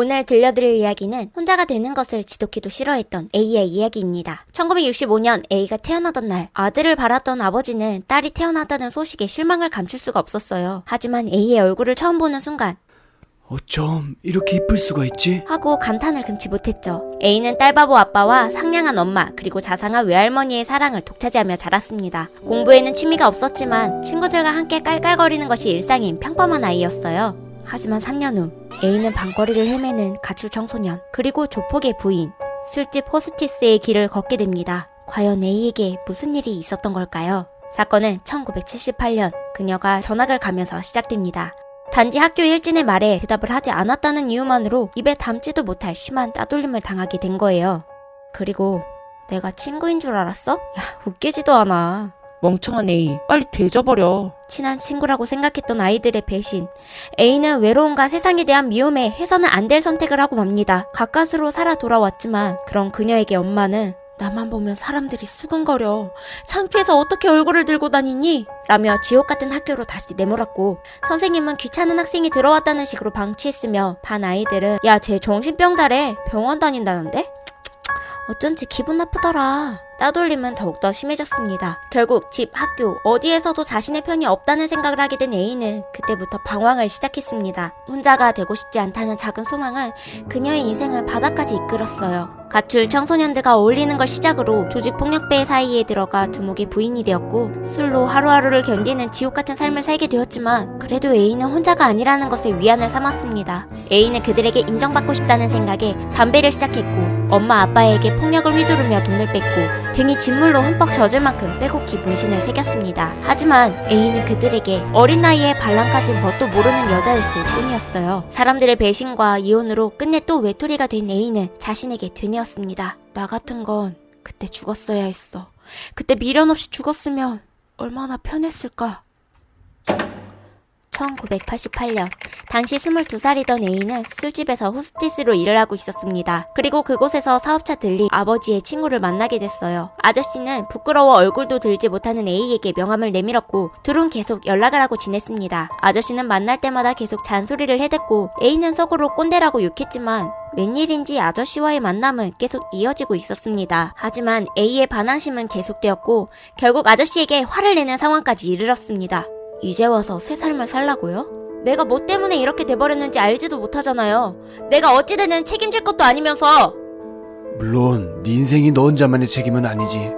오늘 들려드릴 이야기는 혼자가 되는 것을 지독히도 싫어했던 A의 이야기입니다. 1965년 A가 태어나던 날 아들을 바랐던 아버지는 딸이 태어났다는 소식에 실망을 감출 수가 없었어요. 하지만 A의 얼굴을 처음 보는 순간 어쩜 이렇게 이쁠 수가 있지? 하고 감탄을 금치 못했죠. A는 딸바보 아빠와 상냥한 엄마 그리고 자상한 외할머니의 사랑을 독차지하며 자랐습니다. 공부에는 취미가 없었지만 친구들과 함께 깔깔거리는 것이 일상인 평범한 아이였어요. 하지만 3년 후 A는 방거리를 헤매는 가출 청소년 그리고 조폭의 부인 술집 호스티스의 길을 걷게 됩니다. 과연 A에게 무슨 일이 있었던 걸까요? 사건은 1978년 그녀가 전학을 가면서 시작됩니다. 단지 학교 일진의 말에 대답을 하지 않았다는 이유만으로 입에 담지도 못할 심한 따돌림을 당하게 된 거예요. 그리고 내가 친구인 줄 알았어? 야, 웃기지도 않아. 멍청한 A, 빨리 되져버려. 친한 친구라고 생각했던 아이들의 배신. A는 외로움과 세상에 대한 미움에 해서는 안 될 선택을 하고 맙니다. 가까스로 살아 돌아왔지만 그런 그녀에게 엄마는 나만 보면 사람들이 수근거려. 창피해서 어떻게 얼굴을 들고 다니니? 라며 지옥 같은 학교로 다시 내몰았고 선생님은 귀찮은 학생이 들어왔다는 식으로 방치했으며 반 아이들은 야 쟤 정신병자래 병원 다닌다는데? 어쩐지 기분 나쁘더라. 따돌림은 더욱더 심해졌습니다. 결국 집, 학교, 어디에서도 자신의 편이 없다는 생각을 하게 된 A는 그때부터 방황을 시작했습니다. 혼자가 되고 싶지 않다는 작은 소망은 그녀의 인생을 바닥까지 이끌었어요. 가출 청소년들과 어울리는 걸 시작으로 조직폭력배 사이에 들어가 두목의 부인이 되었고 술로 하루하루를 견디는 지옥 같은 삶을 살게 되었지만 그래도 A는 혼자가 아니라는 것을 위안을 삼았습니다. A는 그들에게 인정받고 싶다는 생각에 담배를 시작했고 엄마 아빠에게 폭력을 휘두르며 돈을 뺐고 등이 진물로 흠뻑 젖을 만큼 빼곡히 문신을 새겼습니다. 하지만 A는 그들에게 어린 나이에 반란까지 뭣도 모르는 여자였을 뿐이었어요. 사람들의 배신과 이혼으로 끝내 또 외톨이가 된 A는 자신에게 되뇌었습니다. 나 같은 건 그때 죽었어야 했어. 그때 미련 없이 죽었으면 얼마나 편했을까. 1988년 당시 22살이던 A는 술집에서 호스티스로 일을 하고 있었습니다. 그리고 그곳에서 사업차 들린 아버지의 친구를 만나게 됐어요. 아저씨는 부끄러워 얼굴도 들지 못하는 A에게 명함을 내밀었고 둘은 계속 연락을 하고 지냈습니다. 아저씨는 만날 때마다 계속 잔소리를 해댔고 A는 속으로 꼰대라고 욕했지만 웬일인지 아저씨와의 만남은 계속 이어지고 있었습니다. 하지만 A의 반항심은 계속되었고 결국 아저씨에게 화를 내는 상황까지 이르렀습니다. 이제 와서 새 삶을 살라고요? 내가 뭐 때문에 이렇게 돼버렸는지 알지도 못하잖아요. 내가 어찌되는 책임질 것도 아니면서. 물론 네 인생이 너 혼자만의 책임은 아니지.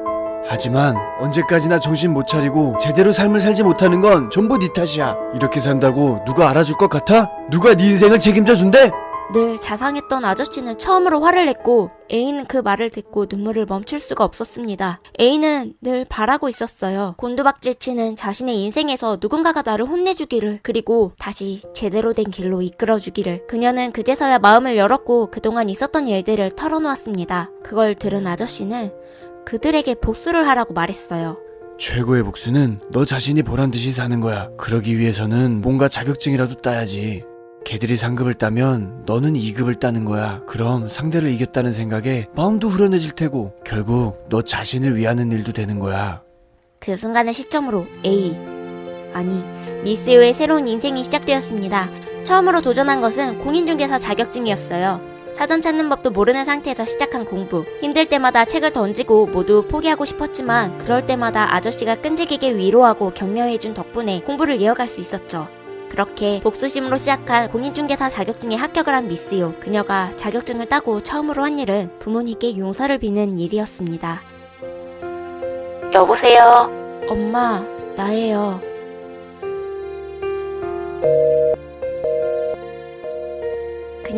하지만 언제까지나 정신 못 차리고 제대로 삶을 살지 못하는 건 전부 네 탓이야. 이렇게 산다고 누가 알아줄 것 같아? 누가 네 인생을 책임져 준대? 늘 자상했던 아저씨는 처음으로 화를 냈고 A는 그 말을 듣고 눈물을 멈출 수가 없었습니다. A는 늘 바라고 있었어요. 곤두박질 치는 자신의 인생에서 누군가가 나를 혼내주기를 그리고 다시 제대로 된 길로 이끌어주기를 그녀는 그제서야 마음을 열었고 그동안 있었던 일들을 털어놓았습니다. 그걸 들은 아저씨는 그들에게 복수를 하라고 말했어요. 최고의 복수는 너 자신이 보란 듯이 사는 거야. 그러기 위해서는 뭔가 자격증이라도 따야지. 걔들이 상급을 따면 너는 2급을 따는 거야. 그럼 상대를 이겼다는 생각에 마음도 후련해질 테고 결국 너 자신을 위하는 일도 되는 거야. 그 순간의 시점으로 A 아니 미스요의 새로운 인생이 시작되었습니다. 처음으로 도전한 것은 공인중개사 자격증이었어요. 사전 찾는 법도 모르는 상태에서 시작한 공부. 힘들 때마다 책을 던지고 모두 포기하고 싶었지만 그럴 때마다 아저씨가 끈질기게 위로하고 격려해준 덕분에 공부를 이어갈 수 있었죠. 그렇게 복수심으로 시작한 공인중개사 자격증에 합격을 한 미스요. 그녀가 자격증을 따고 처음으로 한 일은 부모님께 용서를 비는 일이었습니다. 여보세요? 엄마, 나예요.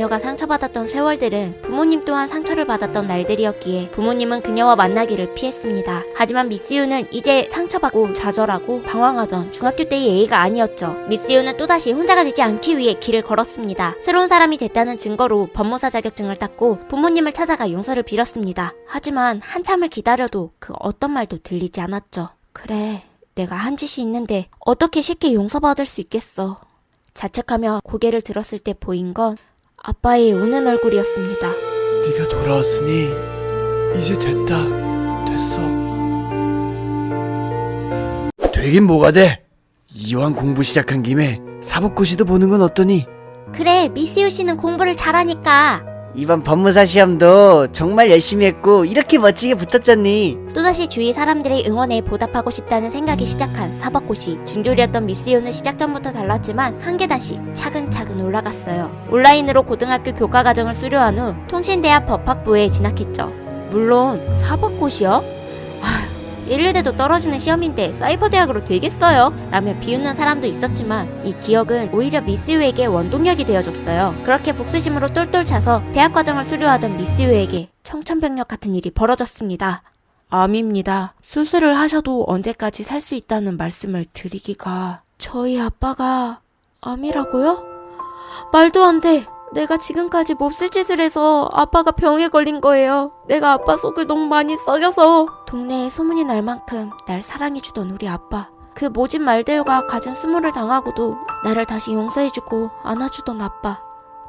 그녀가 상처받았던 세월들은 부모님 또한 상처를 받았던 날들이었기에 부모님은 그녀와 만나기를 피했습니다. 하지만 미스유는 이제 상처받고 좌절하고 방황하던 중학교 때의 A가 아니었죠. 미스유는 또다시 혼자가 되지 않기 위해 길을 걸었습니다. 새로운 사람이 됐다는 증거로 법무사 자격증을 땄고 부모님을 찾아가 용서를 빌었습니다. 하지만 한참을 기다려도 그 어떤 말도 들리지 않았죠. 그래, 내가 한 짓이 있는데 어떻게 쉽게 용서받을 수 있겠어. 자책하며 고개를 들었을 때 보인 건 아빠의 우는 얼굴이었습니다. 네가 돌아왔으니 이제 됐다. 됐어. 되긴 뭐가 돼? 이왕 공부 시작한 김에 사법고시도 보는 건 어떠니? 그래, 미스유 씨는 공부를 잘하니까. 이번 법무사 시험도 정말 열심히 했고 이렇게 멋지게 붙었잖니. 또다시 주위 사람들의 응원에 보답하고 싶다는 생각이 시작한 사법고시. 중졸이었던 미스요는 시작 전부터 달랐지만 한 계단씩 차근차근 올라갔어요. 온라인으로 고등학교 교과 과정을 수료한 후 통신대학 법학부에 진학했죠. 물론 사법고시요? 아휴, 1류대도 떨어지는 시험인데 사이버 대학으로 되겠어요? 라며 비웃는 사람도 있었지만 이 기억은 오히려 미스유에게 원동력이 되어줬어요. 그렇게 복수심으로 똘똘 차서 대학 과정을 수료하던 미스유에게 청천벽력 같은 일이 벌어졌습니다. 암입니다. 수술을 하셔도 언제까지 살 수 있다는 말씀을 드리기가. 저희 아빠가 암이라고요? 말도 안 돼. 내가 지금까지 몹쓸 짓을 해서 아빠가 병에 걸린 거예요. 내가 아빠 속을 너무 많이 썩여서. 동네에 소문이 날 만큼 날 사랑해주던 우리 아빠. 그 모진 말들과 갖은 수모를 당하고도 나를 다시 용서해주고 안아주던 아빠.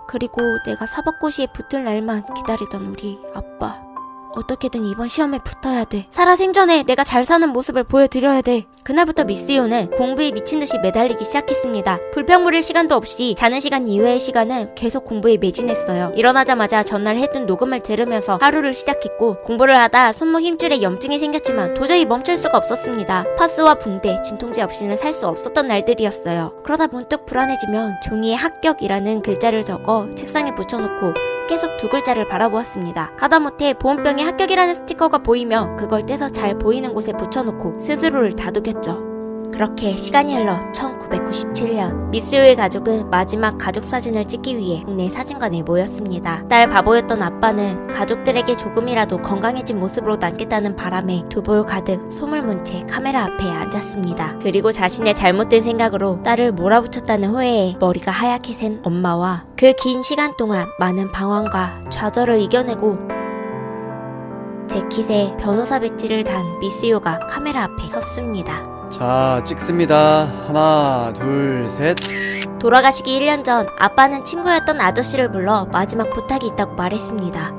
그리고 내가 사법고시에 붙을 날만 기다리던 우리 아빠. 어떻게든 이번 시험에 붙어야 돼. 살아생전에 내가 잘 사는 모습을 보여드려야 돼. 그날부터 미스요는 공부에 미친 듯이 매달리기 시작했습니다. 불평 부릴 시간도 없이 자는 시간 이외의 시간은 계속 공부에 매진했어요. 일어나자마자 전날 했던 녹음을 들으면서 하루를 시작했고 공부를 하다 손목 힘줄에 염증이 생겼지만 도저히 멈출 수가 없었습니다. 파스와 붕대, 진통제 없이는 살 수 없었던 날들이었어요. 그러다 문득 불안해지면 종이에 합격이라는 글자를 적어 책상에 붙여놓고 계속 두 글자를 바라보았습니다. 하다못해 보온병에 합격이라는 스티커가 보이며 그걸 떼서 잘 보이는 곳에 붙여놓고 스스로를 다독였죠. 그렇게 시간이 흘러 1997년 미스요의 가족은 마지막 가족 사진을 찍기 위해 국내 사진관에 모였습니다. 딸 바보였던 아빠는 가족들에게 조금이라도 건강해진 모습으로 남겠다는 바람에 두볼 가득 솜을 문 채 카메라 앞에 앉았습니다. 그리고 자신의 잘못된 생각으로 딸을 몰아붙였다는 후회에 머리가 하얗게 샌 엄마와 그 긴 시간 동안 많은 방황과 좌절을 이겨내고 재킷에 변호사 배지를 단 미스요가 카메라 앞에 섰습니다. 자, 찍습니다. 하나, 둘, 셋. 돌아가시기 1년 전 아빠는 친구였던 아저씨를 불러 마지막 부탁이 있다고 말했습니다.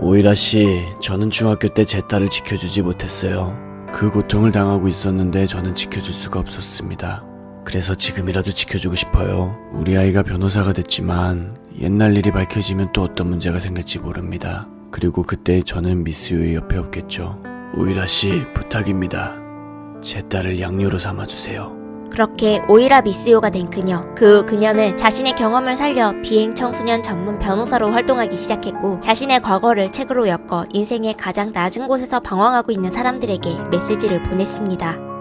오이라 씨, 저는 중학교 때 제 딸을 지켜주지 못했어요. 그 고통을 당하고 있었는데 저는 지켜줄 수가 없었습니다. 그래서 지금이라도 지켜주고 싶어요. 우리 아이가 변호사가 됐지만 옛날 일이 밝혀지면 또 어떤 문제가 생길지 모릅니다. 그리고 그때 저는 미스유의 옆에 없겠죠. 오이라 씨, 부탁입니다. 제 딸을 양녀로 삼아주세요. 그렇게 오이라 미스요가 된 그녀. 그 후 그녀는 자신의 경험을 살려 비행 청소년 전문 변호사로 활동하기 시작했고 자신의 과거를 책으로 엮어 인생의 가장 낮은 곳에서 방황하고 있는 사람들에게 메시지를 보냈습니다.